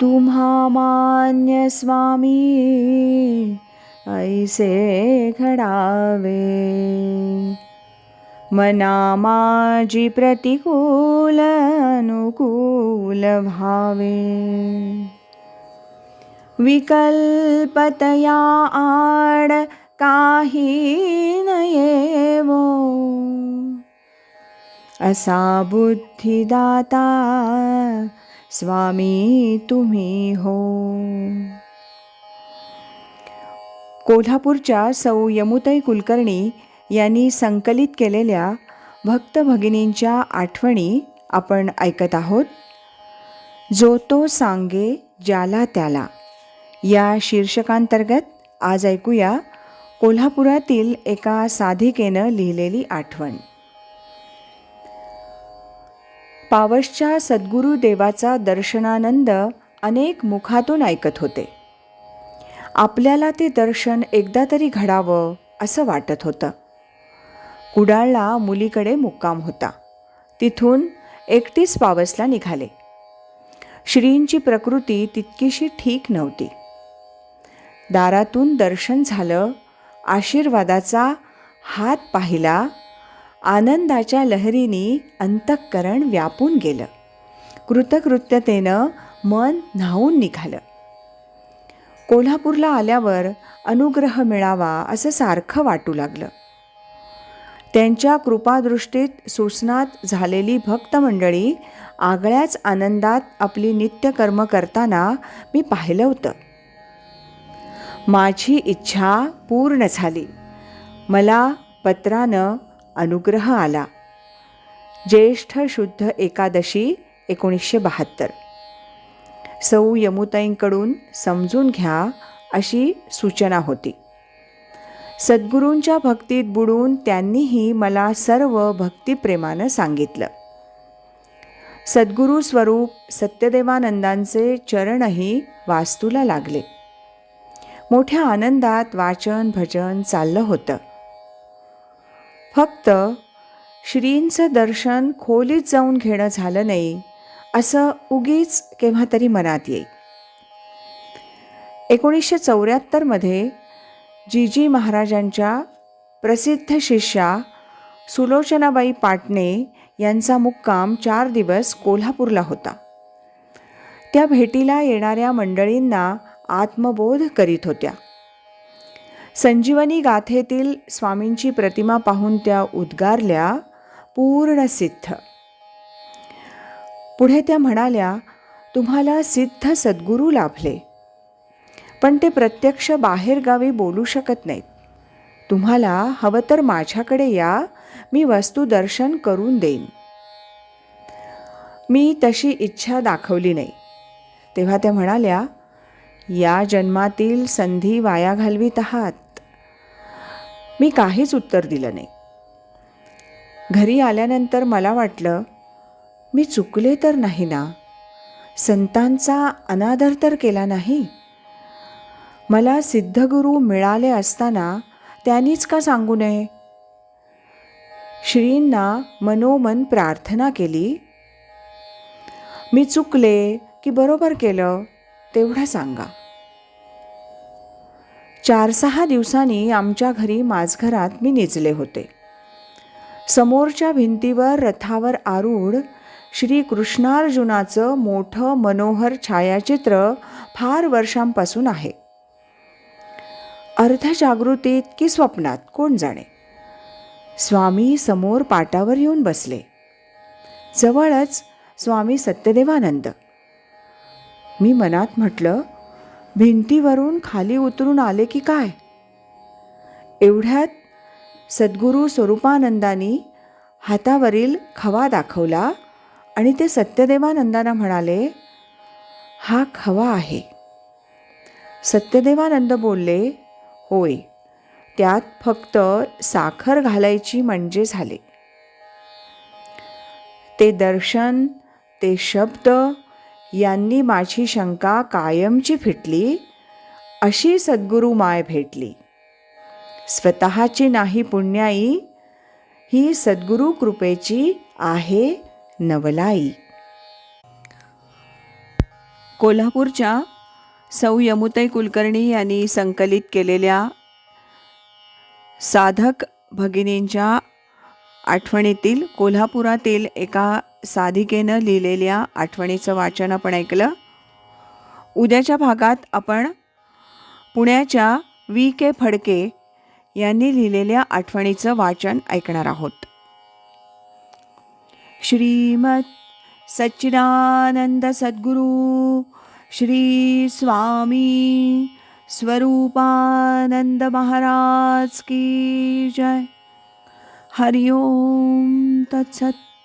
तुम्हा मान्य स्वामी ऐसे घडावे मना माझी प्रतिकूल अनुकूल भावे विकल्पतया आड काही नयेवो असा बुद्धिदाता स्वामी तुम्ही हो. कोल्हापूरच्या सौ यमुताई कुलकर्णी यांनी संकलित केलेल्या भक्त भगिनींच्या आठवणी आपण ऐकत आहोत. जो तो सांगे ज्याला त्याला. या शीर्षकांतर्गत आज ऐकूया कोल्हापुरातील एका साधिकेनं लिहिलेली आठवण. पावसच्या सद्गुरुदेवाचा दर्शनानंद अनेक मुखातून ऐकत होते. आपल्याला ते दर्शन एकदा तरी घडावं असं वाटत होतं. कुडाळला मुलीकडे मुक्काम होता. तिथून एकटीच पावसला निघाले. श्रींची प्रकृती तितकीशी ठीक नव्हती. दारातून दर्शन झालं आशीर्वादाचा हात पाहिला आनंदाच्या लहरीनी अंतःकरण व्यापून गेलं. कृतकृत्यतेनं मन न्हावून निघालं. कोल्हापूरला आल्यावर अनुग्रह मिळावा असं सारखं वाटू लागलं. त्यांच्या कृपादृष्टीत सुसनात झालेली भक्तमंडळी आगळ्याच आनंदात आपली नित्यकर्म करताना मी पाहिलं होतं. माझी इच्छा पूर्ण झाली. मला पत्रानं अनुग्रह आला. ज्येष्ठ शुद्ध एकादशी एकोणीसशे बहात्तर. सौ यमुताईंकडून समजून घ्या अशी सूचना होती. सद्गुरूंच्या भक्तीत बुडून त्यांनीही मला सर्व भक्तिप्रेमानं सांगितलं. सद्गुरू स्वरूप सत्यदेवानंदांचे चरणही वास्तूला लागले. मोठ्या आनंदात वाचन भजन चाललं होतं. फक्त श्रींचं दर्शन खोलीत जाऊन घेणं झालं नाही असं उगीच केव्हा तरी मनात येईल. एकोणीसशे चौऱ्याहत्तरमध्ये जीजी महाराजांच्या प्रसिद्ध शिष्या सुलोचनाबाई पाटणे यांचा मुक्काम चार दिवस कोल्हापूरला होता. त्या भेटीला येणाऱ्या मंडळींना आत्मबोध करीत होत्या. संजीवनी गाथेतील स्वामींची प्रतिमा पाहून त्या उद्गारल्या पूर्ण सिद्ध. पुढे त्या म्हणाल्या तुम्हाला सिद्ध सद्गुरू लाभले. पण ते प्रत्यक्ष बाहेरगावी बोलू शकत नाहीत. तुम्हाला हवं तर माझ्याकडे या मी वस्तुदर्शन करून देईन. मी तशी इच्छा दाखवली नाही. तेव्हा त्या म्हणाल्या या जन्मातील संधी वाया घालवीत आहात. मी काहीच उत्तर दिलं नाही. घरी आल्यानंतर मला वाटलं मी चुकले तर नाही ना? संतांचा अनादर तर केला नाही? मला सिद्धगुरू मिळाले असताना त्यांनीच का सांगू नये? श्रींना मनोमन प्रार्थना केली. मी चुकले की बरोबर केलं तेवढं सांगा. चार सहा दिवसांनी आमच्या घरी माझघरात मी निजले होते. समोरच्या भिंतीवर रथावर आरूढ श्री कृष्णार्जुनाचं मोठं मनोहर छायाचित्र फार वर्षांपासून आहे. अर्धजागृतीत की स्वप्नात कोण जाणे? स्वामी समोर पाटावर येऊन बसले. जवळच स्वामी सत्यदेवानंद. मी मनात म्हटलं भिंतीवरून खाली उतरून आले की काय? एवढ्यात सद्गुरू स्वरूपानंदानी हातावरील खवा दाखवला आणि ते सत्यदेवानंदांना म्हणाले हा खवा आहे. सत्यदेवानंद बोलले होय त्यात फक्त साखर घालायची म्हणजे झाले. ते दर्शन ते शब्द यांनी माझी शंका कायमची फिटली अशी सद्गुरू माय भेटली. स्वतःची नाही पुण्याई ही सद्गुरू कृपेची आहे नवलाई. कोल्हापूरच्या सौ यमुताई कुलकर्णी यांनी संकलित केलेल्या साधक भगिनींच्या आठवणीतील कोल्हापुरातील एका साधिकेनं लिहिलेल्या आठवणीचं वाचन आपण ऐकलं. उद्याच्या भागात आपण पुण्याच्या वी के फडके यांनी लिहिलेल्या आठवणीचं वाचन ऐकणार आहोत. श्रीमत सच्चिदानंद सद्गुरू श्री स्वामी स्वरूपानंद महाराज की जय. हरिओम तत्सत